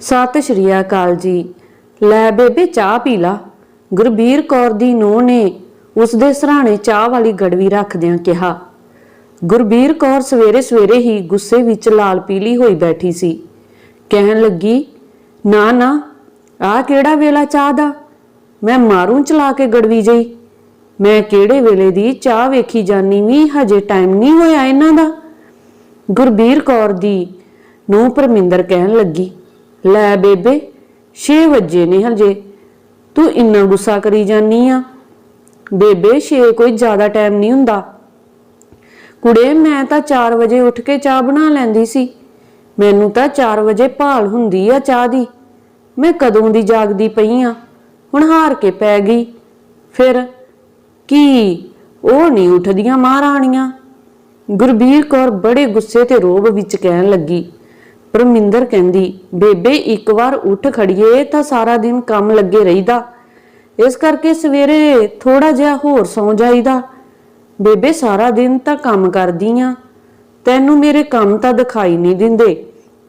ਸਤਿ ਸ਼੍ਰੀ ਅਕਾਲ ਜੀ। ਲੈ ਬੇਬੇ ਚਾਹ ਪੀ ਲਾ। ਗੁਰਬੀਰ ਕੌਰ ਦੀ ਨੂੰਹ ਨੇ ਉਸ ਦੇ ਸਰਾਣੇ ਚਾਹ ਵਾਲੀ ਗੜਵੀ ਰੱਖਦਿਆਂ ਕਿਹਾ, ਗੁਰਬੀਰ ਕੌਰ ਸਵੇਰੇ ਸਵੇਰੇ ਹੀ ਗੁੱਸੇ ਵਿੱਚ ਲਾਲ ਪੀਲੀ ਹੋਈ ਬੈਠੀ ਸੀ। ਕਹਿਣ ਲੱਗੀ, ਨਾ ਨਾ, ਆਹ ਕਿਹੜਾ ਵੇਲਾ ਚਾਹ ਦਾ? ਮੈਂ ਮਾਰੂ ਚਲਾ ਕੇ ਗੜਵੀ ਜਈ ਮੈਂ ਕਿਹੜੇ ਵੇਲੇ ਦੀ ਚਾਹ ਵੇਖੀ ਜਾਨੀ ਵੀ ਹਜੇ ਟਾਈਮ ਨਹੀਂ ਹੋਇਆ ਇਹਨਾਂ ਦਾ? ਗੁਰਬੀਰ ਕੌਰ ਦੀ ਨੂੰ ਪਰਮਿੰਦਰ ਕਹਿਣ ਲੱਗੀ ਲੈ ਬੇਬੇ 6 ਵਜੇ ਨੇ ਹਜੇ। ਤੂੰ ਇੰਨਾ ਗੁੱਸਾ ਕਰੀ ਜਾਨੀ ਆ। ਬੇਬੇ 6 ਕੋਈ ਜ਼ਿਆਦਾ ਟਾਈਮ ਨਹੀਂ ਹੁੰਦਾ। ਕੁੜੇ, ਮੈਂ ਤਾਂ 4 ਵਜੇ ਉੱਠ ਕੇ ਚਾਹ ਬਣਾ ਲੈਂਦੀ ਸੀ। ਮੈਨੂੰ ਤਾਂ 4 ਵਜੇ ਭਾਲ ਹੁੰਦੀ ਆ ਚਾਹ ਦੀ। ਮੈਂ ਕਦੋਂ ਦੀ ਜਾਗਦੀ ਪਈ ਆ? ਹੁਣ ਹਾਰ ਕੇ ਪੈ ਗਈ। ਫਿਰ ਕੀ? ਉਹ ਨਹੀਂ ਉੱਠਦੀਆਂ ਮਹਾਰਾਣੀਆਂ। ਗੁਰਬੀਰ ਕੌਰ ਬੜੇ ਗੁੱਸੇ ਤੇ ਰੋਬ ਵਿੱਚ ਕਹਿਣ ਲੱਗੀ। ਪਰਮਿੰਦਰ ਕਹਿੰਦੀ, ਬੇਬੇ, ਇੱਕ ਵਾਰ ਉੱਠ ਖੜੀਏ ਤਾਂ ਸਾਰਾ ਦਿਨ ਕੰਮ ਲੱਗੇ ਰਹੀਦਾ। ਇਸ ਕਰਕੇ ਸਵੇਰੇ ਥੋੜਾ ਜਿਹਾ ਹੋਰ ਸੌਂ ਜਾਈਦਾ। ਬੇਬੇ, ਸਾਰਾ ਦਿਨ ਤਾਂ ਕੰਮ ਕਰਦੀ ਆ ਤੈਨੂੰ ਮੇਰੇ ਕੰਮ ਤਾਂ ਦਿਖਾਈ ਨਹੀਂ ਦਿੰਦੇ।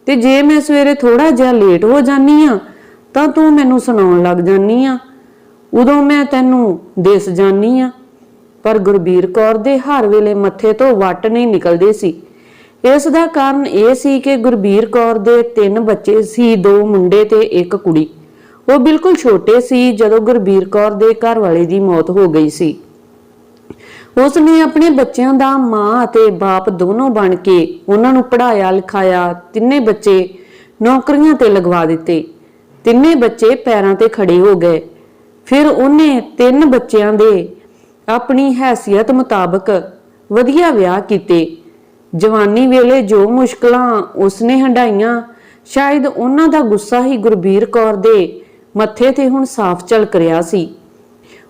ਤੇ ਜੇ ਮੈਂ ਸਵੇਰੇ ਥੋੜਾ ਜਿਹਾ ਲੇਟ ਹੋ ਜਾਨੀ ਆ ਤਾਂ ਤੂੰ ਮੈਨੂੰ ਸੁਣਾਉਣ ਲੱਗ ਜਾਨੀ ਆ ਉਦੋਂ ਮੈਂ ਤੈਨੂੰ ਦਿਸ ਜਾਨੀ ਆ ਪਰ ਗੁਰਬੀਰ ਕੌਰ ਦੇ ਹਰ ਵੇਲੇ ਮੱਥੇ ਤੋਂ ਵੱਟ ਨਹੀਂ ਨਿਕਲਦੇ ਸੀ। ਇਸ ਦਾ ਕਾਰਨ ਇਹ ਸੀ ਕਿ ਗੁਰਬੀਰ ਕੌਰ ਦੇ ਤਿੰਨ ਬੱਚੇ ਸੀ, ਦੋ ਮੁੰਡੇ ਤੇ ਇੱਕ ਕੁੜੀ। ਉਹ ਬਿਲਕੁਲ ਛੋਟੇ ਸੀ, ਜਦੋਂ ਗੁਰਬੀਰ ਕੌਰ ਦੇ ਘਰ ਵਾਲੇ ਦੀ ਮੌਤ ਹੋ ਗਈ ਸੀ। ਉਸ ਨੇ ਆਪਣੇ ਬੱਚਿਆਂ ਦਾ ਮਾਂ ਅਤੇ ਬਾਪ ਦੋਨੋਂ ਬਣ ਕੇ ਉਹਨਾਂ ਨੂੰ ਪੜ੍ਹਾਇਆ, ਲਿਖਾਇਆ, ਤਿੰਨੇ ਬੱਚੇ ਨੌਕਰੀਆਂ ਤੇ ਲਗਵਾ ਦਿੱਤੇ। ਤਿੰਨੇ ਬੱਚੇ ਪੈਰਾਂ ਤੇ ਖੜੇ ਹੋ ਗਏ। ਫਿਰ ਉਹਨੇ ਤਿੰਨ ਬੱਚਿਆਂ ਦੇ ਆਪਣੀ ਹੈਸੀਅਤ ਮੁਤਾਬਕ ਵਧੀਆ ਵਿਆਹ ਕੀਤੇ। ਜਵਾਨੀ ਵੇਲੇ ਜੋ ਮੁਸ਼ਕਲਾਂ ਉਸਨੇ ਹੰਡਾਈਆਂ ਸ਼ਾਇਦ ਉਹਨਾਂ ਦਾ ਗੁੱਸਾ ਹੀ ਗੁਰਬੀਰ ਕੌਰ ਦੇ ਮੱਥੇ ਤੇ ਹੁਣ ਸਾਫ਼ ਝਲਕ ਰਿਹਾ ਸੀ।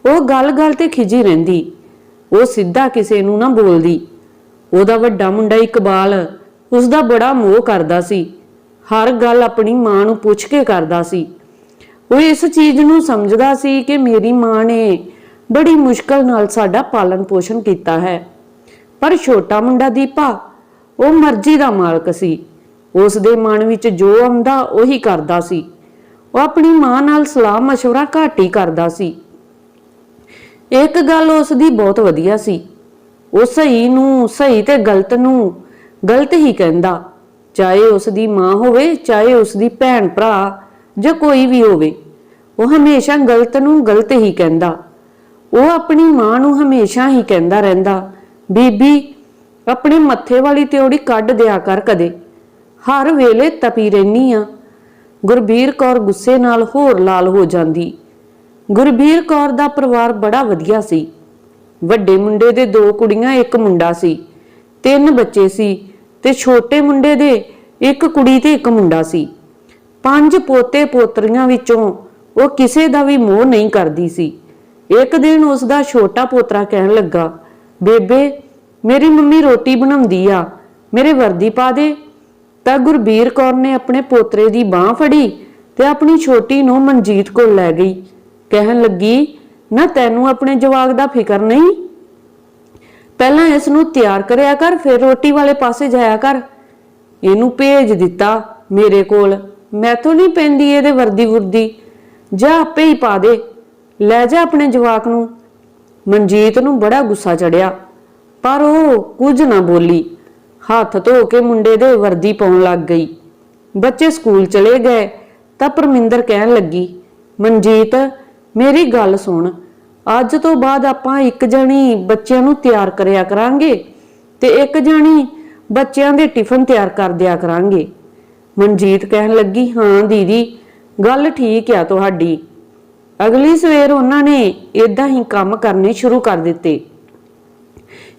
ਉਹ ਗੱਲ-ਗੱਲ ਤੇ ਖਿਜੀ ਰਹਿੰਦੀ। ਉਹ ਸਿੱਧਾ ਕਿਸੇ ਨੂੰ ਨਾ ਬੋਲਦੀ। ਉਹਦਾ ਵੱਡਾ ਮੁੰਡਾ ਇਕਬਾਲ ਉਸ ਦਾ ਬੜਾ ਮੋਹ ਕਰਦਾ ਸੀ। ਹਰ ਗੱਲ ਆਪਣੀ ਮਾਂ ਨੂੰ ਪੁੱਛ ਕੇ ਕਰਦਾ ਸੀ। ਉਹ ਇਸ ਚੀਜ਼ ਨੂੰ ਸਮਝਦਾ ਸੀ ਕਿ ਮੇਰੀ ਮਾਂ ਨੇ ਬੜੀ ਮੁਸ਼ਕਲ ਨਾਲ ਸਾਡਾ ਪਾਲਣ ਪੋਸ਼ਣ ਕੀਤਾ ਹੈ। ਪਰ ਛੋਟਾ ਮੁੰਡਾ ਦੀਪਾ ਉਹ ਮਰਜ਼ੀ ਦਾ ਮਾਲਕ ਸੀ ਉਸ ਦੇ ਮਨ ਵਿੱਚ ਜੋ ਆਉਂਦਾ ਉਹੀ ਕਰਦਾ ਸੀ ਉਹ ਆਪਣੀ ਮਾਂ ਨਾਲ ਸਲਾਹ مشورہ ਘੱਟ ਹੀ ਕਰਦਾ ਸੀ ਇੱਕ ਗੱਲ ਉਸ ਦੀ ਬਹੁਤ ਵਧੀਆ ਸੀ ਉਹ ਸਹੀ ਨੂੰ ਸਹੀ ਤੇ ਗਲਤ ਨੂੰ ਗਲਤ ਹੀ ਕਹਿੰਦਾ ਚਾਹੇ ਉਸ ਦੀ ਮਾਂ ਹੋਵੇ ਚਾਹੇ ਉਸ ਦੀ ਭੈਣ ਭਰਾ ਜਾਂ ਕੋਈ ਵੀ ਹੋਵੇ ਉਹ ਹਮੇਸ਼ਾ ਗਲਤ ਨੂੰ ਗਲਤ ਹੀ ਕਹਿੰਦਾ ਉਹ ਆਪਣੀ ਮਾਂ ਨੂੰ ਹਮੇਸ਼ਾ ਹੀ ਕਹਿੰਦਾ ਰਹਿੰਦਾ ਬੀਬੀ ਆਪਣੇ ਮੱਥੇ ਵਾਲੀ ਤਿਉੜੀ ਕੱਢ ਦਿਆ ਕਰ ਕਦੇ। ਹਰ ਵੇਲੇ ਤਪੀ ਰਹਿਨੀ ਆ। ਗੁਰਬੀਰ ਕੌਰ ਗੁੱਸੇ ਨਾਲ ਹੋਰ ਲਾਲ ਹੋ ਜਾਂਦੀ। ਗੁਰਬੀਰ ਕੌਰ ਦਾ ਪਰਿਵਾਰ ਬੜਾ ਵਧੀਆ ਸੀ। ਵੱਡੇ ਮੁੰਡੇ ਦੇ ਦੋ ਕੁੜੀਆਂ, ਇੱਕ ਮੁੰਡਾ ਸੀ। ਤਿੰਨ ਬੱਚੇ ਸੀ ਤੇ ਛੋਟੇ ਮੁੰਡੇ ਦੇ ਇੱਕ ਕੁੜੀ ਤੇ ਇੱਕ ਮੁੰਡਾ ਸੀ। ਪੰਜ ਪੋਤੇ ਪੋਤਰੀਆਂ ਵਿੱਚੋਂ ਉਹ ਕਿਸੇ ਦਾ ਵੀ ਮੋਹ ਨਹੀਂ ਕਰਦੀ ਸੀ। ਇੱਕ ਦਿਨ ਉਸ ਦਾ ਛੋਟਾ ਪੋਤਰਾ ਕਹਿਣ ਲੱਗਾ, ਬੇਬੇ ਮੇਰੀ ਮੰਮੀ ਰੋਟੀ ਬਣਾਉਂਦੀ ਆ, ਮੇਰੇ ਵਰਦੀ ਪਾ ਦੇ। ਤਾਂ ਗੁਰਬੀਰ ਕੌਰ ਨੇ ਆਪਣੇ ਪੋਤਰੇ ਦੀ ਬਾਹ ਫੜੀ ਤੇ ਆਪਣੀ ਛੋਟੀ ਨੂੰ ਮਨਜੀਤ ਕੋਲ ਲੈ ਗਈ। ਕਹਿਣ ਲੱਗੀ, ਨਾ ਤੈਨੂੰ ਆਪਣੇ ਜਵਾਕ ਦਾ ਫਿਕਰ ਨਹੀਂ? ਪਹਿਲਾਂ ਇਸ ਨੂੰ ਤਿਆਰ ਕਰਿਆ ਕਰ, ਫਿਰ ਰੋਟੀ ਵਾਲੇ ਪਾਸੇ ਜਾਇਆ ਕਰ। ਇਹਨੂੰ ਭੇਜ ਦਿੱਤਾ ਮੇਰੇ ਕੋਲ। ਮੈਥੋਂ ਨਹੀਂ ਪੈਂਦੀ ਇਹਦੇ ਵਰਦੀ ਵੁਰਦੀ। ਜਾ ਆਪੇ ਹੀ ਪਾ ਦੇ। ਲੈ ਜਾ ਆਪਣੇ ਜਵਾਕ ਨੂੰ। ਮਨਜੀਤ ਨੂੰ ਬੜਾ ਗੁੱਸਾ ਚੜਿਆ। ਪਰ ਉਹ ਕੁਝ ਨਾ ਬੋਲੀ। ਹੱਥ ਧੋ ਕੇ ਮੁੰਡੇ ਦੇ ਵਰਦੀ ਪਾਉਣ ਲੱਗ ਗਈ। ਬੱਚੇ ਸਕੂਲ ਚਲੇ ਗਏ, ਤਾਂ ਪਰਮਿੰਦਰ ਕਹਿਣ ਲੱਗੀ, ਮਨਜੀਤ, ਮੇਰੀ ਗੱਲ ਸੁਣ। ਅੱਜ ਤੋਂ ਬਾਅਦ ਆਪਾਂ ਇੱਕ ਜਣੀ ਬੱਚਿਆਂ ਨੂੰ ਤਿਆਰ ਕਰਿਆ ਕਰਾਂਗੇ ਤੇ ਇੱਕ ਜਣੀ ਬੱਚਿਆਂ ਦੇ ਟਿਫਨ ਤਿਆਰ ਕਰ ਦਿਆ ਕਰਾਂਗੇ। ਮਨਜੀਤ ਕਹਿਣ ਲੱਗੀ, ਹਾਂ, ਦੀਦੀ, ਗੱਲ ਠੀਕ ਆ ਤੁਹਾਡੀ। ਅਗਲੀ ਸਵੇਰ ਉਹਨਾਂ ਨੇ ਇਦਾਂ ਹੀ ਕੰਮ ਕਰਨੇ ਸ਼ੁਰੂ ਕਰ ਦਿੱਤੇ।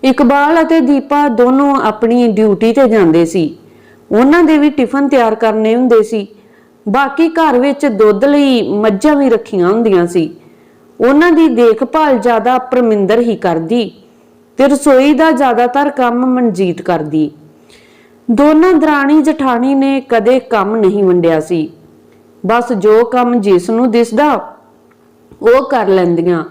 ਇਕਬਾਲ ਅਤੇ ਦੀਪਾ ਦੋਨੋਂ ਆਪਣੀ ਡਿਊਟੀ ਤੇ ਜਾਂਦੇ ਸੀ। ਉਹਨਾਂ ਦੇ ਵੀ ਟਿਫਨ ਤਿਆਰ ਕਰਨੇ ਹੁੰਦੇ ਸੀ। ਬਾਕੀ ਘਰ ਵਿੱਚ ਦੁੱਧ ਲਈ ਮੱਝਾਂ ਵੀ ਰੱਖੀਆਂ ਹੁੰਦੀਆਂ ਸੀ। ਉਹਨਾਂ ਦੀ ਦੇਖਭਾਲ ਜ਼ਿਆਦਾ ਪਰਮਿੰਦਰ ਹੀ ਕਰਦੀ ਤੇ ਰਸੋਈ ਦਾ ਜ਼ਿਆਦਾਤਰ ਕੰਮ ਮਨਜੀਤ ਕਰਦੀ। ਦੋਨਾਂ ਦਰਾਣੀ ਜਠਾਣੀ ਨੇ ਕਦੇ ਕੰਮ ਨਹੀਂ ਵੰਡਿਆ ਸੀ। ਬਸ ਜੋ ਕੰਮ ਜਿਸ ਨੂੰ ਦਿਸਦਾ, ਉਹ ਕਰ ਲੈਂਦੀਆਂ।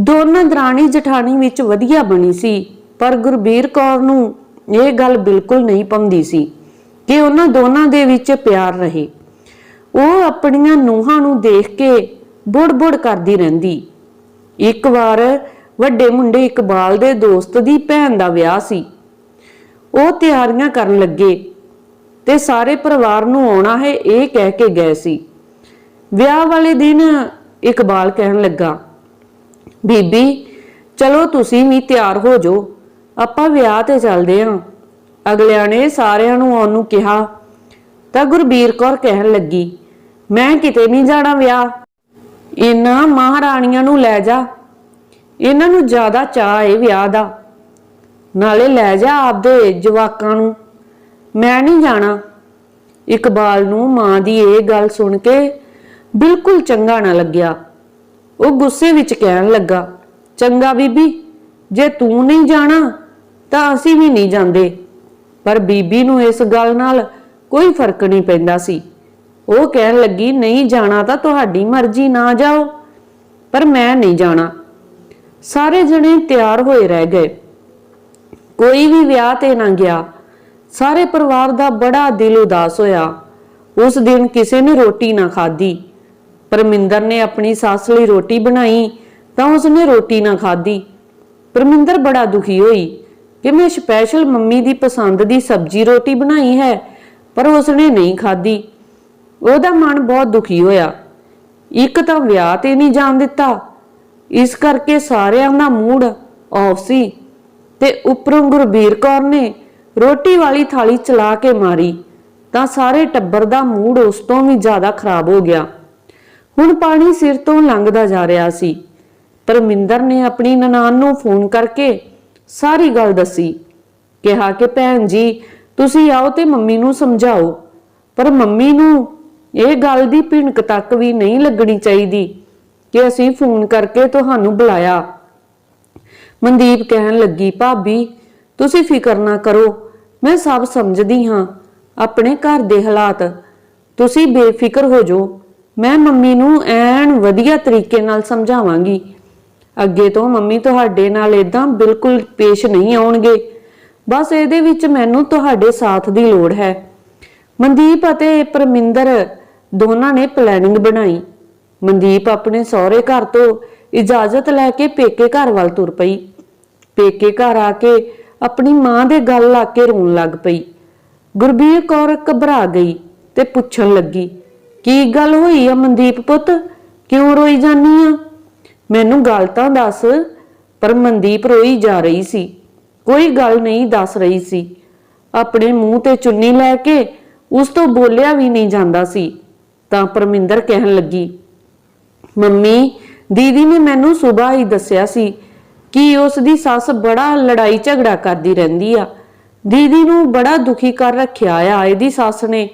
ਦੋਨਾਂ ਦਰਾਣੀ ਜਠਾਣੀ ਵਿੱਚ ਵਧੀਆ ਬਣੀ ਸੀ, ਪਰ ਗੁਰਬੀਰ ਕੌਰ ਨੂੰ ਇਹ ਗੱਲ ਬਿਲਕੁਲ ਨਹੀਂ ਪੰਦੀ ਸੀ ਕਿ ਉਹਨਾਂ ਦੋਨਾਂ ਦੇ ਵਿੱਚ ਪਿਆਰ ਰਹੇ। ਉਹ ਆਪਣੀਆਂ ਨੂੰਹਾਂ ਨੂੰ ਦੇਖ ਕੇ ਬੁੜ-ਬੁੜ ਕਰਦੀ ਰਹਿੰਦੀ। ਇੱਕ ਵਾਰ ਵੱਡੇ ਮੁੰਡੇ ਇਕਬਾਲ ਦੇ ਦੋਸਤ ਦੀ ਭੈਣ ਦਾ ਵਿਆਹ ਸੀ। ਉਹ ਤਿਆਰੀਆਂ ਕਰਨ ਲੱਗੇ ਤੇ ਸਾਰੇ ਪਰਿਵਾਰ ਨੂੰ ਆਉਣਾ ਹੈ ਇਹ ਕਹਿ ਕੇ ਗਏ ਸੀ। ਵਿਆਹ ਵਾਲੇ ਦਿਨ ਇਕਬਾਲ ਕਹਿਣ ਲੱਗਾ ਬੀਬੀ, ਚਲੋ ਤੁਸੀਂ ਵੀ ਤਿਆਰ ਹੋ ਜਾਓ। ਆਪਾਂ ਵਿਆਹ ਤੇ ਚੱਲਦੇ ਹਾਂ ਅਗਲਿਆਂ ਨੇ ਸਾਰਿਆਂ ਨੂੰ ਆਉਣ ਨੂੰ ਕਿਹਾ। ਤਾਂ ਗੁਰਬੀਰ ਕੌਰ ਕਹਿਣ ਲੱਗੀ, ਮੈਂ ਕਿਤੇ ਨਹੀਂ ਜਾਣਾ ਵਿਆਹ। ਇਹਨਾਂ ਮਹਾਰਾਣੀਆਂ ਨੂੰ ਲੈ ਜਾ। ਇਹਨਾਂ ਨੂੰ ਜ਼ਿਆਦਾ ਚਾਅ ਏ ਵਿਆਹ ਦਾ। ਨਾਲੇ ਲੈ ਜਾ ਆਪਦੇ ਜਵਾਕਾਂ ਨੂੰ। ਮੈਂ ਨਹੀਂ ਜਾਣਾ। ਇਕਬਾਲ ਨੂੰ ਮਾਂ ਦੀ ਇਹ ਗੱਲ ਸੁਣ ਕੇ ਬਿਲਕੁਲ ਚੰਗਾ ਨਾ ਲੱਗਿਆ। ਉਹ ਗੁੱਸੇ ਵਿੱਚ ਕਹਿਣ ਲੱਗਾ, ਚੰਗਾ ਬੀਬੀ, ਜੇ ਤੂੰ ਨਹੀਂ ਜਾਣਾ, ਤਾਂ ਅਸੀਂ ਵੀ ਨਹੀਂ ਜਾਂਦੇ। ਪਰ ਬੀਬੀ ਨੂੰ ਇਸ ਗੱਲ ਨਾਲ ਕੋਈ ਫ਼ਰਕ ਨਹੀਂ ਪੈਂਦਾ ਸੀ। ਉਹ ਕਹਿਣ ਲੱਗੀ, ਨਹੀਂ ਜਾਣਾ ਤਾਂ ਤੁਹਾਡੀ ਮਰਜ਼ੀ, ਨਾ ਜਾਓ। ਪਰ ਮੈਂ ਨਹੀਂ ਜਾਣਾ। ਸਾਰੇ ਜਣੇ ਤਿਆਰ ਹੋਏ ਰਹਿ ਗਏ। ਕੋਈ ਵੀ ਵਿਆਹ ਤੇ ਨਾ ਗਿਆ। ਸਾਰੇ ਪਰਿਵਾਰ ਦਾ ਬੜਾ ਦਿਲ ਉਦਾਸ ਹੋਇਆ। ਉਸ ਦਿਨ ਕਿਸੇ ਨੇ ਰੋਟੀ ਨਾ ਖਾਧੀ। ਪਰਮਿੰਦਰ ਨੇ ਆਪਣੀ ਸੱਸ ਲਈ ਰੋਟੀ ਬਣਾਈ ਤਾਂ ਉਸਨੇ ਰੋਟੀ ਨਾ ਖਾਧੀ। ਪਰਮਿੰਦਰ ਬੜਾ ਦੁਖੀ ਹੋਈ ਕਿ ਮੈਂ ਸਪੈਸ਼ਲ ਮੰਮੀ ਦੀ ਪਸੰਦ ਦੀ ਸਬਜ਼ੀ ਰੋਟੀ ਬਣਾਈ ਹੈ, ਪਰ ਉਸਨੇ ਨਹੀਂ ਖਾਧੀ। ਉਹਦਾ ਮਨ ਬਹੁਤ ਦੁਖੀ ਹੋਇਆ। ਇੱਕ ਤਾਂ ਵਿਆਹ ਤੇ ਨਹੀਂ ਜਾਣ ਦਿੱਤਾ। ਇਸ ਕਰਕੇ ਸਾਰਿਆਂ ਦਾ ਮੂਡ ਆਫ ਸੀ ਤੇ ਉੱਪਰੋਂ ਗੁਰਬੀਰ ਕੌਰ ਨੇ ਰੋਟੀ ਵਾਲੀ ਥਾਲੀ ਚਲਾ ਕੇ ਮਾਰੀ ਤਾਂ ਸਾਰੇ ਟੱਬਰ ਦਾ ਮੂਡ ਉਸ ਤੋਂ ਵੀ ਜ਼ਿਆਦਾ ਖਰਾਬ ਹੋ ਗਿਆ। ਹੁਣ ਪਾਣੀ ਸਿਰ ਤੋਂ ਲੰਘਦਾ ਜਾ ਰਿਹਾ ਸੀ। ਪਰਮਿੰਦਰ ਨੇ ਆਪਣੀ ਨਨਾਣ ਨੂੰ ਫੋਨ ਕਰਕੇ ਸਾਰੀ ਗੱਲ ਦੱਸੀ। ਕਿਹਾ ਕਿ, ਭੈਣ ਜੀ, ਤੁਸੀਂ ਆਓ ਤੇ ਮੰਮੀ ਨੂੰ ਸਮਝਾਓ। ਪਰ ਮੰਮੀ ਨੂੰ ਇਹ ਗੱਲ ਦੀ ਭਿਣਕ ਤੱਕ ਵੀ ਨਹੀਂ ਲੱਗਣੀ ਚਾਹੀਦੀ ਕਿ ਅਸੀਂ ਫੋਨ ਕਰਕੇ ਤੁਹਾਨੂੰ ਬੁਲਾਇਆ। ਮਨਦੀਪ ਕਹਿਣ ਲੱਗੀ, ਭਾਬੀ, ਤੁਸੀਂ ਫਿਕਰ ਨਾ ਕਰੋ, ਮੈਂ ਸਭ ਸਮਝਦੀ ਹਾਂ ਆਪਣੇ ਘਰ ਦੇ ਹਾਲਾਤ। ਤੁਸੀਂ ਬੇਫਿਕਰ ਹੋ ਜਾਓ। ਮੈਂ ਮੰਮੀ ਨੂੰ ਐਨ ਵਧੀਆ ਤਰੀਕੇ ਨਾਲ ਸਮਝਾਵਾਂਗੀ। ਅੱਗੇ ਤੋਂ ਮੰਮੀ ਤੁਹਾਡੇ ਨਾਲ ਇਦਾਂ ਬਿਲਕੁਲ ਪੇਸ਼ ਨਹੀਂ ਆਉਣਗੇ। ਬਸ ਇਹਦੇ ਵਿੱਚ ਮੈਨੂੰ ਤੁਹਾਡੇ ਸਾਥ ਦੀ ਲੋੜ ਹੈ। ਮਨਦੀਪ ਅਤੇ ਪਰਮਿੰਦਰ ਦੋਨਾਂ ਨੇ ਪਲੈਨਿੰਗ ਬਣਾਈ। ਮਨਦੀਪ ਆਪਣੇ ਸਹੁਰੇ ਘਰ ਤੋਂ ਇਜਾਜ਼ਤ ਲੈ ਕੇ ਪੇਕੇ ਘਰ ਵੱਲ ਤੁਰ ਪਈ। ਪੇਕੇ ਘਰ ਆ ਕੇ ਆਪਣੀ ਮਾਂ ਦੇ ਗੱਲ ਲਾ ਕੇ ਰੋਣ ਲੱਗ ਪਈ। ਗੁਰਬੀਰ ਕੌਰ ਘਬਰਾ ਗਈ ਤੇ ਪੁੱਛਣ ਲੱਗੀ ਕੀ ਗੱਲ ਹੋਈ ਆ ਮਨਦੀਪ ਪੁੱਤ? ਕਿਉਂ ਰੋਈ ਜਾਨੀ ਆ? ਮੈਨੂੰ ਗੱਲ ਤਾਂ ਦੱਸ, ਪਰ ਮਨਦੀਪ ਰੋਈ ਜਾ ਰਹੀ ਸੀ। ਕੋਈ ਗੱਲ ਨਹੀਂ ਦੱਸ ਰਹੀ ਸੀ। ਆਪਣੇ ਮੂੰਹ ਤੇ ਚੁੰਨੀ ਲੈ ਕੇ ਉਸ ਤੋਂ ਬੋਲਿਆ ਵੀ ਨਹੀਂ ਜਾਂਦਾ ਸੀ। ਤਾਂ ਪਰਮਿੰਦਰ ਕਹਿਣ ਲੱਗੀ, ਮੰਮੀ, ਦੀਦੀ ਨੇ ਮੈਨੂੰ ਸਵੇਰ ਹੀ ਦੱਸਿਆ ਸੀ ਕਿ ਉਸ ਦੀ ਸੱਸ ਬੜਾ ਲੜਾਈ ਝਗੜਾ ਕਰਦੀ ਰਹਿੰਦੀ ਆ। ਦੀਦੀ ਨੂੰ ਬੜਾ ਦੁਖੀ ਕਰ ਰੱਖਿਆ ਆ ਇਹਦੀ ਸੱਸ ਨੇ।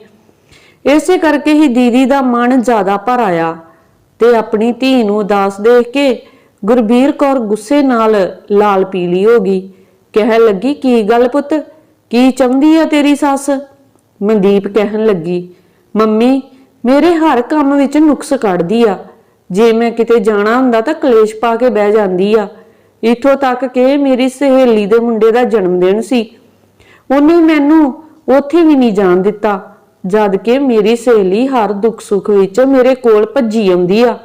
ਇਸੇ ਕਰਕੇ ਹੀ ਦੀਦੀ ਦਾ ਮਨ ਜ਼ਿਆਦਾ ਭਰ ਆਇਆ ਤੇ ਆਪਣੀ ਧੀ ਨੂੰ ਉਦਾਸ ਦੇਖ ਕੇ ਗੁਰਬੀਰ ਕੌਰ ਗੁੱਸੇ ਨਾਲ ਲਾਲ ਪੀਲੀ ਹੋ ਗਈ। ਕਹਿਣ ਲੱਗੀ, ਕੀ ਗੱਲ ਪੁੱਤ? ਕੀ ਚਾਹੁੰਦੀ ਆ ਤੇਰੀ ਸੱਸ? ਮਨਦੀਪ ਕਹਿਣ ਲੱਗੀ, ਮੰਮੀ, ਮੇਰੇ ਹਰ ਕੰਮ ਵਿੱਚ ਨੁਕਸ ਕੱਢਦੀ ਆ। ਜੇ ਮੈਂ ਕਿਤੇ ਜਾਣਾ ਹੁੰਦਾ ਤਾਂ ਕਲੇਸ਼ ਪਾ ਕੇ ਬਹਿ ਜਾਂਦੀ ਆ। ਇਥੋਂ ਤੱਕ ਕਿ ਮੇਰੀ ਸਹੇਲੀ ਦੇ ਮੁੰਡੇ ਦਾ ਜਨਮ ਦਿਨ ਸੀ। ਉਹਨੇ ਮੈਨੂੰ ਉੱਥੇ ਵੀ ਨਹੀਂ ਜਾਣ ਦਿੱਤਾ। ਜਦ ਕਿ ਮੇਰੀ ਸਹੇਲੀ ਹਰ ਦੁੱਖ ਸੁੱਖ ਵਿੱਚ ਮੇਰੇ ਕੋਲ ਭੱਜੀ ਆਉਂਦੀ ਆ।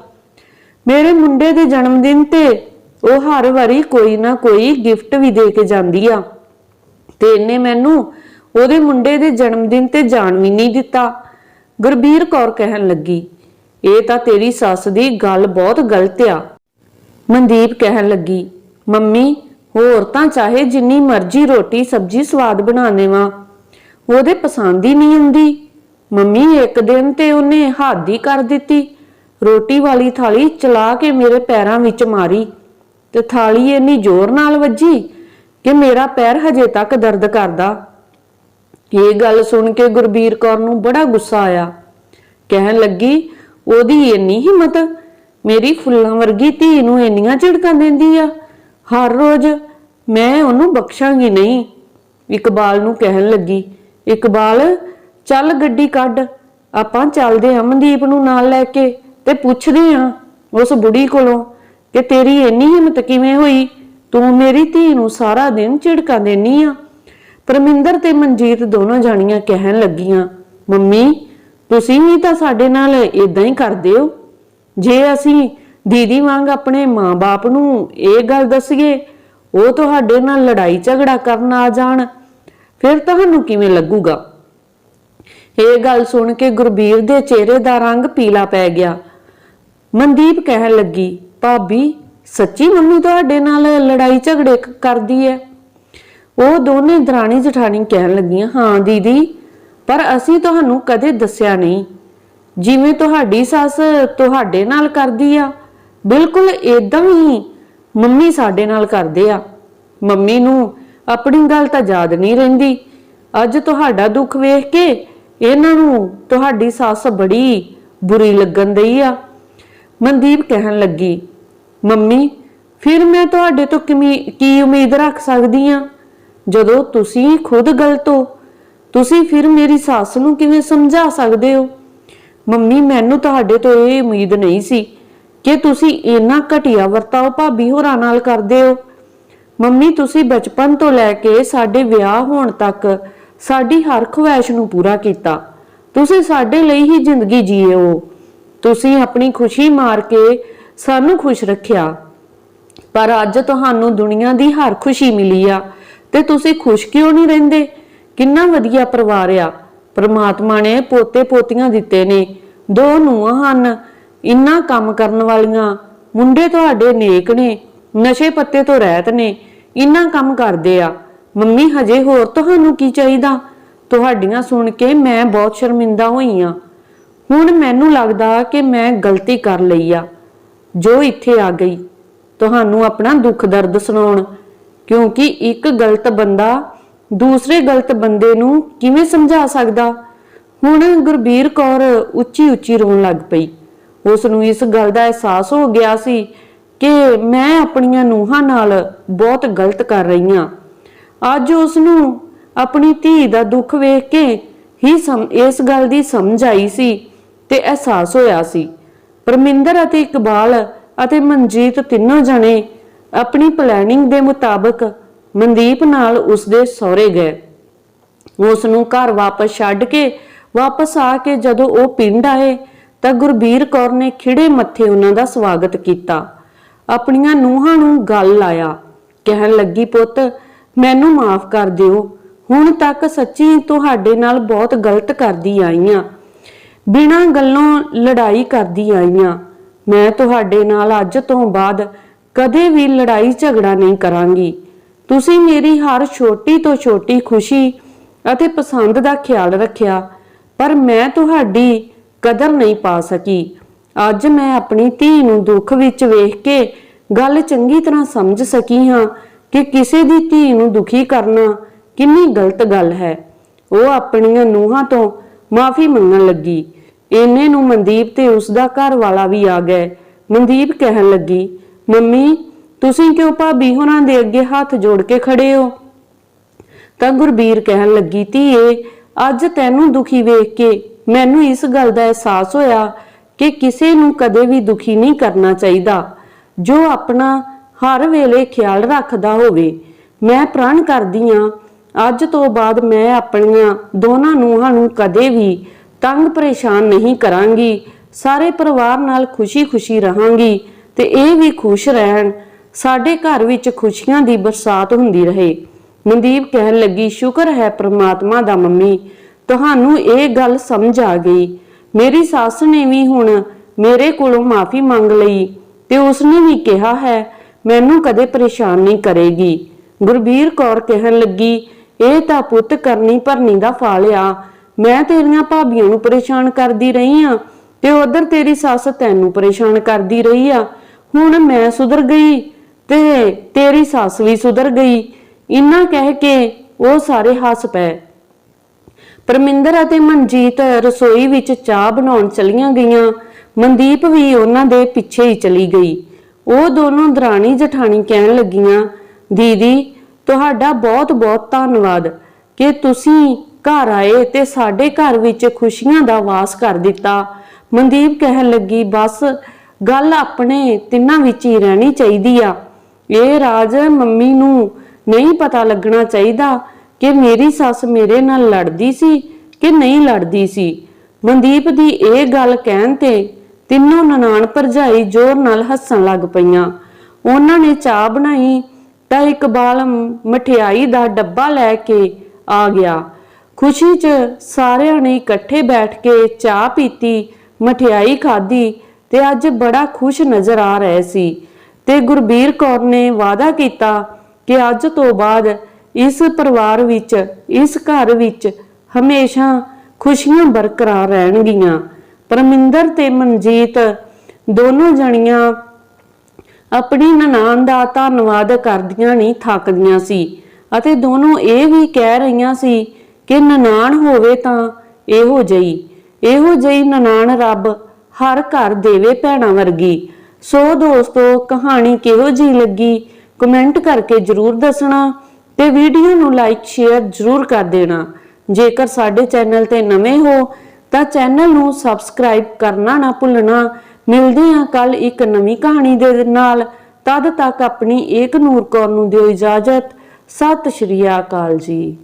ਮੇਰੇ ਮੁੰਡੇ ਦੇ ਜਨਮ ਦਿਨ ਤੇ ਉਹ ਹਰ ਵਾਰੀ ਕੋਈ ਨਾ ਕੋਈ ਗਿਫਟ ਵੀ ਦੇ ਕੇ ਜਾਂਦੀ ਆ। ਤੇ ਇਹਨੇ ਮੈਨੂੰ ਉਹਦੇ ਮੁੰਡੇ ਦੇ ਜਨਮ ਦਿਨ ਤੇ ਜਾਣ ਵੀ ਨਹੀਂ ਦਿੱਤਾ। ਗੁਰਬੀਰ ਕੌਰ ਕਹਿਣ ਲੱਗੀ, ਇਹ ਤਾਂ ਤੇਰੀ ਸੱਸ ਦੀ ਗੱਲ ਬਹੁਤ ਗਲਤ ਆ। ਮਨਦੀਪ ਕਹਿਣ ਲੱਗੀ, ਮੰਮੀ, ਹੋਰ ਤਾਂ ਚਾਹੇ ਜਿੰਨੀ ਮਰਜ਼ੀ ਰੋਟੀ, ਸਬਜ਼ੀ, ਸਵਾਦ ਬਣਾ ਦੇਵਾਂ, ਉਹਦੇ ਪਸੰਦ ਹੀ ਨਹੀਂ ਹੁੰਦੀ ਮੰਮੀ, ਇੱਕ ਦਿਨ ਤੇ ਉਹਨੇ ਹੱਦ ਹੀ ਕਰ ਦਿੱਤੀ। ਰੋਟੀ ਵਾਲੀ ਥਾਲੀ ਚਲਾ ਕੇ ਮੇਰੇ ਪੈਰਾਂ ਵਿੱਚ ਮਾਰੀ ਤੇ ਥਾਲੀ ਇੰਨੀ ਜ਼ੋਰ ਨਾਲ ਵੱਜੀ ਕਿ ਮੇਰਾ ਪੈਰ ਹਜੇ ਤੱਕ ਦਰਦ ਕਰਦਾ। ਇਹ ਗੱਲ ਸੁਣ ਕੇ ਗੁਰਬੀਰ ਕੌਰ ਨੂੰ ਬੜਾ ਗੁੱਸਾ ਆਇਆ। ਕਹਿਣ ਲੱਗੀ, ਉਹਦੀ ਇੰਨੀ ਹਿੰਮਤ? ਮੇਰੀ ਫੁੱਲਾਂ ਵਰਗੀ ਧੀ ਨੂੰ ਇੰਨੀਆਂ ਝਿੜਕਾਂ ਦਿੰਦੀ ਆ। ਹਰ ਰੋਜ਼ ਮੈਂ ਉਹਨੂੰ ਬਖਸ਼ਾਂਗੀ ਨਹੀਂ। ਇਕਬਾਲ ਨੂੰ ਕਹਿਣ ਲੱਗੀ, ਇਕਬਾਲ ਚੱਲ ਗੱਡੀ ਕੱਢ। ਆਪਾਂ ਚੱਲਦੇ ਹਾਂ ਮਨਦੀਪ ਨੂੰ ਨਾਲ ਲੈ ਕੇ ਤੇ ਪੁੱਛਦੇ ਹਾਂ ਉਸ ਬੁੜੀ ਕੋਲੋਂ ਕਿ ਤੇਰੀ ਇੰਨੀ ਹਿੰਮਤ ਕਿਵੇਂ ਹੋਈ? ਤੂੰ ਮੇਰੀ ਧੀ ਨੂੰ ਸਾਰਾ ਦਿਨ ਝਿੜਕਾਂ ਦੇਨੀ ਆ। ਪਰਮਿੰਦਰ ਤੇ ਮਨਜੀਤ ਦੋਨੋਂ ਜਾਣੀਆਂ ਕਹਿਣ ਲੱਗੀਆਂ, ਮੰਮੀ, ਤੁਸੀਂ ਵੀ ਤਾਂ ਸਾਡੇ ਨਾਲ ਇਦਾਂ ਹੀ ਕਰਦੇ ਹੋ। ਜੇ ਅਸੀਂ ਦੀਦੀ ਵਾਂਗ ਆਪਣੇ ਮਾਂ-ਬਾਪ ਨੂੰ ਇਹ ਗੱਲ ਦੱਸੀਏ, ਉਹ ਤੁਹਾਡੇ ਨਾਲ ਲੜਾਈ ਝਗੜਾ ਕਰਨ ਆ ਜਾਣ। ਫਿਰ ਤੁਹਾਨੂੰ ਕਿਵੇਂ ਲੱਗੂਗਾ? ਇਹ ਗੱਲ ਸੁਣ ਕੇ ਗੁਰਬੀਰ ਦੇ ਚਿਹਰੇ ਦਾ ਰੰਗ ਪੀਲਾ ਪੈ ਗਿਆ। ਮਨਦੀਪ ਕਹਿਣ ਲੱਗੀ, ਭਾਬੀ, ਸੱਚੀ ਮੰਮੀ ਤੁਹਾਡੇ ਨਾਲ ਲੜਾਈ ਝਗੜੇ ਕਰਦੀ ਹੈ ਉਹ ਦੋਨੇ ਦਰਾਣੀ ਜਠਾਣੀ ਕਹਿਣ ਲੱਗੀਆਂ, ਹਾਂ, ਦੀਦੀ, ਪਰ ਅਸੀਂ ਤੁਹਾਨੂੰ ਕਦੇ ਦੱਸਿਆ ਨਹੀਂ। ਜਿਵੇਂ ਤੁਹਾਡੀ ਸੱਸ ਤੁਹਾਡੇ ਨਾਲ ਕਰਦੀ ਆ, ਬਿਲਕੁਲ ਇਦਾਂ ਹੀ ਮੰਮੀ ਸਾਡੇ ਨਾਲ ਕਰਦੇ ਆ। ਮੰਮੀ ਨੂੰ ਆਪਣੀ ਗੱਲ ਤਾਂ ਯਾਦ ਨਹੀਂ ਰਹਿੰਦੀ। ਅੱਜ ਤੁਹਾਡਾ ਦੁੱਖ ਵੇਖ ਕੇ ਇਹਨਾਂ ਨੂੰ ਤੁਹਾਡੀ ਸੱਸ ਬੜੀ ਬੁਰੀ ਲੱਗਣ ਦਈ ਆ। ਮਨਦੀਪ ਕਹਿਣ ਲੱਗੀ, ਮੰਮੀ, ਫਿਰ ਮੈਂ ਤੁਹਾਡੇ ਤੋਂ ਕੀ ਉਮੀਦ ਰੱਖ ਸਕਦੀ ਆ? ਜਦੋਂ ਤੁਸੀਂ ਖੁਦ ਗਲਤ ਹੋ, ਤੁਸੀਂ ਫਿਰ ਮੇਰੀ ਸੱਸ ਨੂੰ ਕਿਵੇਂ ਸਮਝਾ ਸਕਦੇ ਹੋ? ਮੰਮੀ, ਮੈਨੂੰ ਤੁਹਾਡੇ ਤੋਂ ਇਹ ਉਮੀਦ ਨਹੀਂ ਸੀ ਕਿ ਤੁਸੀਂ ਇੰਨਾ ਘਟੀਆ ਵਰਤਾਓ ਭਾਬੀ ਹੋਰਾਂ ਨਾਲ ਕਰਦੇ ਹੋ। ਮੰਮੀ, ਤੁਸੀਂ ਬਚਪਨ ਤੋਂ ਲੈ ਕੇ ਸਾਡੇ ਵਿਆਹ ਹੋਣ ਤੱਕ ਸਾਡੀ ਹਰ ਖੁਆਇਸ਼ ਨੂੰ ਪੂਰਾ ਕੀਤਾ। ਤੁਸੀਂ ਸਾਡੇ ਲਈ ਹੀ ਜ਼ਿੰਦਗੀ ਜੀਏ ਹੋ ਤੁਸੀਂ ਆਪਣੀ ਖੁਸ਼ੀ ਮਾਰ ਕੇ ਸਾਨੂੰ ਖੁਸ਼ ਰੱਖਿਆ। ਪਰ ਅੱਜ ਤੁਹਾਨੂੰ ਦੁਨੀਆ ਦੀ ਹਰ ਖੁਸ਼ੀ ਮਿਲੀ ਆ ਤੇ ਤੁਸੀਂ ਖੁਸ਼ ਕਿਉਂ ਨਹੀਂ ਰਹਿੰਦੇ? ਕਿੰਨਾ ਵਧੀਆ ਪਰਿਵਾਰ ਆ। ਪਰਮਾਤਮਾ ਨੇ ਪੋਤੇ ਪੋਤੀਆਂ ਦਿੱਤੇ ਨੇ। ਦੋ ਨੂੰਹਾਂ ਹਨ। ਇੰਨਾ ਕੰਮ ਕਰਨ ਵਾਲੀਆਂ ਮੁੰਡੇ ਤੁਹਾਡੇ ਨੇਕ ਨੇ। ਨਸ਼ੇ ਪੱਤੇ ਤੋਂ ਰਹਿਤ ਨੇ। ਇੰਨਾ ਕੰਮ ਕਰਦੇ ਆ। ਮੰਮੀ, ਹਜੇ ਹੋਰ ਤੁਹਾਨੂੰ ਕੀ ਚਾਹੀਦਾ? ਤੁਹਾਡੀਆਂ ਸੁਣ ਕੇ ਮੈਂ ਬਹੁਤ ਸ਼ਰਮਿੰਦਾ ਹੋਈ ਆ। ਹੁਣ ਮੈਨੂੰ ਲੱਗਦਾ ਕਿ ਮੈਂ ਗਲਤੀ ਕਰ ਲਈ ਆ। ਜੋ ਇੱਥੇ ਆ ਗਈ। ਤੁਹਾਨੂੰ ਆਪਣਾ ਦੁੱਖ ਦਰਦ ਸੁਣਾਉਣ। ਕਿਉਂਕਿ ਇੱਕ ਗਲਤ ਬੰਦਾ ਦੂਸਰੇ ਗਲਤ ਬੰਦੇ ਨੂੰ ਕਿਵੇਂ ਸਮਝਾ ਸਕਦਾ? ਹੁਣ ਗੁਰਬੀਰ ਕੌਰ ਉੱਚੀ ਉੱਚੀ ਰੋਣ ਲੱਗ ਪਈ। ਉਸ ਨੂੰ ਇਸ ਗੱਲ ਦਾ ਅਹਿਸਾਸ ਹੋ ਗਿਆ ਸੀ ਕਿ ਮੈਂ ਆਪਣੀਆਂ ਨੂੰਹਾਂ ਨਾਲ ਬਹੁਤ ਗਲਤ ਕਰ ਰਹੀ ਹਾਂ ਅੱਜ ਉਸ ਨੂੰ ਆਪਣੀ ਧੀ ਦਾ ਦੁੱਖ ਵੇਖ ਕੇ ਹੀ ਸਮ- ਇਸ ਗੱਲ ਦੀ ਸਮਝ ਆਈ ਸੀ ਤੇ ਅਹਿਸਾਸ ਹੋਇਆ ਸੀ। ਪਰਮਿੰਦਰ ਅਤੇ ਇਕਬਾਲ ਅਤੇ ਮਨਜੀਤ ਤਿੰਨੋਂ ਜਣੇ ਆਪਣੀ ਪਲੈਨਿੰਗ ਦੇ ਮੁਤਾਬਕ ਮਨਦੀਪ ਨਾਲ ਉਸਦੇ ਸਹੁਰੇ ਗਏ। ਉਸ ਨੂੰ ਘਰ ਵਾਪਸ ਛੱਡ ਕੇ ਵਾਪਸ ਆ ਕੇ ਜਦੋਂ ਉਹ ਪਿੰਡ ਆਏ ਤਾਂ ਗੁਰਬੀਰ ਕੌਰ ਨੇ ਖਿੜੇ ਮੱਥੇ ਉਹਨਾਂ ਦਾ ਸਵਾਗਤ ਕੀਤਾ। ਆਪਣੀਆਂ ਨੂੰਹਾਂ ਨੂੰ ਗੱਲ ਲਾਇਆ। ਕਹਿਣ ਲੱਗੀ, ਪੁੱਤ ਮੈਨੂੰ ਮਾਫ ਕਰ ਦਿਓ। ਹੁਣ ਤੱਕ ਸੱਚੀ ਤੁਹਾਡੇ ਨਾਲ ਬਹੁਤ ਗਲਤ ਕਰਦੀ ਆਈ ਆਂ ਬਿਨਾਂ ਗੱਲੋਂ ਲੜਾਈ ਕਰਦੀ ਆਈ ਆਂ ਮੈਂ ਤੁਹਾਡੇ ਨਾਲ ਅੱਜ ਤੋਂ ਬਾਅਦ ਕਦੇ ਵੀ ਲੜਾਈ ਝਗੜਾ ਨਹੀਂ ਕਰਾਂਗੀ। ਤੁਸੀਂ ਮੇਰੀ ਹਰ ਛੋਟੀ ਤੋਂ ਛੋਟੀ ਖੁਸ਼ੀ ਅਤੇ ਪਸੰਦ ਦਾ ਖਿਆਲ ਰੱਖਿਆ, ਪਰ ਮੈਂ ਤੁਹਾਡੀ ਕਦਰ ਨਹੀਂ ਪਾ ਸਕੀ। ਅੱਜ ਮੈਂ ਆਪਣੀ ਧੀ ਨੂੰ ਦੁੱਖ ਵਿੱਚ ਵੇਖ ਕੇ ਗੱਲ ਚੰਗੀ ਤਰ੍ਹਾਂ ਸਮਝ ਸਕੀ ਹਾਂ ਕਿ ਕਿਸੇ ਦੀ ਧੀ ਨੂੰ ਦੁਖੀ ਕਰਨਾ ਕਿੰਨੀ ਗਲਤ ਗੱਲ ਹੈ। ਉਹ ਆਪਣੀਆਂ ਨੂੰਹਾਂ ਤੋਂ ਮਾਫੀ ਮੰਗਣ ਲੱਗੀ। ਇੰਨੇ ਨੂੰ ਮਨਦੀਪ ਤੇ ਉਸ ਦਾ ਘਰ ਵਾਲਾ ਵੀ ਆ ਗਏ। ਮਨਦੀਪ ਕਹਿਣ ਲੱਗੀ, ਮੰਮੀ, ਤੁਸੀਂ ਕਿਉਂ ਭਾਬੀ ਹੋਰਾਂ ਦੇ ਅੱਗੇ ਹੱਥ ਜੋੜ ਕੇ ਖੜੇ ਹੋ? ਤਾਂ ਗੁਰਬੀਰ ਕਹਿਣ ਲੱਗੀ, ਧੀਏ, ਅੱਜ ਤੈਨੂੰ ਦੁਖੀ ਵੇਖ ਕੇ ਮੈਨੂੰ ਇਸ ਗੱਲ ਦਾ ਅਹਿਸਾਸ ਹੋਇਆ ਕਿ ਕਿਸੇ ਨੂੰ ਕਦੇ ਵੀ ਦੁਖੀ ਨਹੀਂ ਕਰਨਾ ਚਾਹੀਦਾ। ਜੋ ਆਪਣਾ ਹਰ ਵੇਲੇ ਖਿਆਲ ਰੱਖਦਾ ਹੋਵੇ। ਮੈਂ ਪ੍ਰਣ ਕਰਦੀ ਆ, ਅੱਜ ਤੋਂ ਬਾਅਦ ਮੈਂ ਆਪਣੀਆਂ ਦੋਨਾਂ ਨੂੰਹਾਂ ਨੂੰ ਕਦੇ ਵੀ ਤੰਗ ਪਰੇਸ਼ਾਨ ਨਹੀਂ ਕਰਾਂਗੀ। ਸਾਰੇ ਪਰਿਵਾਰ ਨਾਲ ਖੁਸ਼ੀ-ਖੁਸ਼ੀ ਰਹਾਂਗੀ ਤੇ ਇਹ ਵੀ ਖੁਸ਼ ਰਹਿਣ, ਸਾਡੇ ਘਰ ਵਿੱਚ ਖੁਸ਼ੀਆਂ ਦੀ ਬਰਸਾਤ ਹੁੰਦੀ ਰਹੇ। ਮਨਦੀਪ ਕਹਿਣ ਲੱਗੀ, ਸ਼ੁਕਰ ਹੈ ਪ੍ਰਮਾਤਮਾ ਦਾ ਮੰਮੀ, ਤੁਹਾਨੂੰ ਇਹ ਗੱਲ ਸਮਝ ਆ ਗਈ। ਮੇਰੀ ਸੱਸ ਨੇ ਵੀ ਹੁਣ ਮੇਰੇ ਕੋਲੋਂ ਮਾਫੀ ਮੰਗ ਲਈ ਤੇ ਉਸਨੇ ਵੀ ਕਿਹਾ ਹੈ ਮੈਨੂੰ ਕਦੇ ਪਰੇਸ਼ਾਨ ਨਹੀਂ ਕਰੇਗੀ। ਗੁਰਬੀਰ ਕੌਰ ਕਹਿਣ ਲੱਗੀ, ਇਹ ਤਾਂ ਪੁੱਤ ਕਰਨੀ ਭਰਨੀ ਦਾ ਫਲ ਆ। ਮੈਂ ਤੇਰੀਆਂ ਭਾਬੀਆਂ ਨੂੰ ਪਰੇਸ਼ਾਨ ਕਰਦੀ ਰਹੀ ਆ ਤੇ ਉਧਰ ਤੇਰੀ ਸੱਸ ਤੈਨੂੰ ਪਰੇਸ਼ਾਨ ਕਰਦੀ ਰਹੀ ਆ। ਹੁਣ ਮੈਂ ਸੁਧਰ ਗਈ ਤੇ ਤੇਰੀ ਸੱਸ ਵੀ ਸੁਧਰ ਗਈ। ਇੰਨਾ ਕਹਿ ਕੇ ਉਹ ਸਾਰੇ ਹੱਸ ਪਏ। ਪਰਮਿੰਦਰ ਅਤੇ ਮਨਜੀਤ ਰਸੋਈ ਵਿੱਚ ਚਾਹ ਬਣਾਉਣ ਚਲੀਆਂ ਗਈਆਂ। ਮਨਦੀਪ ਵੀ ਉਹਨਾਂ ਦੇ ਪਿੱਛੇ ਹੀ ਚਲੀ ਗਈ। ਉਹ ਦੋਨੋਂ ਦਰਾਣੀ ਜਠਾਣੀ ਕਹਿਣ ਲੱਗੀਆਂ, ਦੀਦੀ, ਤੁਹਾਡਾ ਬਹੁਤ-ਬਹੁਤ ਧੰਨਵਾਦ ਕਿ ਤੁਸੀਂ ਘਰ ਆਏ ਤੇ ਸਾਡੇ ਘਰ ਵਿੱਚ ਖੁਸ਼ੀਆਂ ਦਾ ਵਾਸ ਕਰ ਦਿੱਤਾ। ਮਨਦੀਪ ਕਹਿਣ ਲੱਗੀ, ਬਸ, ਗੱਲ ਆਪਣੇ ਤਿੰਨਾਂ ਵਿੱਚ ਹੀ ਰਹਿਣੀ ਚਾਹੀਦੀ ਆ। ਇਹ ਰਾਜ ਮੰਮੀ ਨੂੰ ਨਹੀਂ ਪਤਾ ਲੱਗਣਾ ਚਾਹੀਦਾ ਕਿ ਮੇਰੀ ਸੱਸ ਮੇਰੇ ਨਾਲ ਲੜਦੀ ਸੀ ਕਿ ਨਹੀਂ ਲੜਦੀ ਸੀ। ਮਨਦੀਪ ਦੀ ਇਹ ਗੱਲ ਕਹਿਣ ਤੇ ਤਿੰਨੋਂ ਨਨਾਣ ਭਰਜਾਈ ਜ਼ੋਰ ਨਾਲ ਹੱਸਣ ਲੱਗ ਪਈਆਂ। ਉਹਨਾਂ ਨੇ ਚਾਹ ਬਣਾਈ ਤਾਂ ਇਕਬਾਲ ਮਠਿਆਈ ਦਾ ਡੱਬਾ ਲੈ ਕੇ ਆ ਗਿਆ। ਖੁਸ਼ੀ 'ਚ ਸਾਰਿਆਂ ਨੇ ਇਕੱਠੇ ਬੈਠ ਕੇ ਚਾਹ ਪੀਤੀ, ਮਠਿਆਈ ਖਾਧੀ ਤੇ ਅੱਜ ਬੜਾ ਖੁਸ਼ ਨਜ਼ਰ ਆ ਰਹੇ ਸੀ। ਤੇ ਗੁਰਬੀਰ ਕੌਰ ਨੇ ਵਾਅਦਾ ਕੀਤਾ ਕਿ ਅੱਜ ਤੋਂ ਬਾਅਦ ਇਸ ਪਰਿਵਾਰ ਵਿੱਚ, ਇਸ ਘਰ ਵਿੱਚ ਹਮੇਸ਼ਾ ਖੁਸ਼ੀਆਂ ਬਰਕਰਾਰ ਰਹਿਣਗੀਆਂ। ਪਰਮਿੰਦਰ ਤੇ ਮਨਜੀਤ ਦੋਨੋਂ ਜਣੀਆਂ ਆਪਣੀ ਨਨਾਣ ਦਾ ਧੰਨਵਾਦ ਕਰਦੀਆਂ ਨਹੀਂ, ਥੱਕਦੀਆਂ ਸੀ ਅਤੇ ਦੋਨੋਂ ਇਹ ਵੀ ਕਹਿ ਰਹੀਆਂ ਸੀ ਕਿ ਨਨਾਣ ਹੋਵੇ ਤਾਂ ਇਹੋ ਜਈ ਇਹੋ ਜਈ ਨਨਾਣ ਰੱਬ ਹਰ ਘਰ ਦੇਵੇ ਭੈਣਾਂ ਵਰਗੀ। ਸੋ ਦੋਸਤੋ, ਕਹਾਣੀ ਕਿਹੋ ਜੀ ਲੱਗੀ? ਕਮੈਂਟ ਕਰਕੇ ਜਰੂਰ ਦੱਸਣਾ ਤੇ ਵੀਡੀਓ ਨੂੰ ਲਾਈਕ, ਸ਼ੇਅਰ ਜਰੂਰ ਕਰ ਦੇਣਾ। ਜੇਕਰ ਸਾਡੇ ਚੈਨਲ ਤੇ ਨਵੇਂ ਹੋ ਤਾਂ ਚੈਨਲ ਨੂੰ ਸਬਸਕ੍ਰਾਈਬ ਕਰਨਾ ਨਾ ਭੁੱਲਣਾ। ਮਿਲਦੇ ਹਾਂ ਕੱਲ ਇੱਕ ਨਵੀਂ ਕਹਾਣੀ ਦੇ ਨਾਲ। ਤਦ ਤੱਕ ਆਪਣੀ ਏਕ ਨੂਰ ਕੌਰ ਨੂੰ ਦਿਓ ਇਜਾਜ਼ਤ। ਸਤਿ ਸ਼੍ਰੀ ਅਕਾਲ ਜੀ।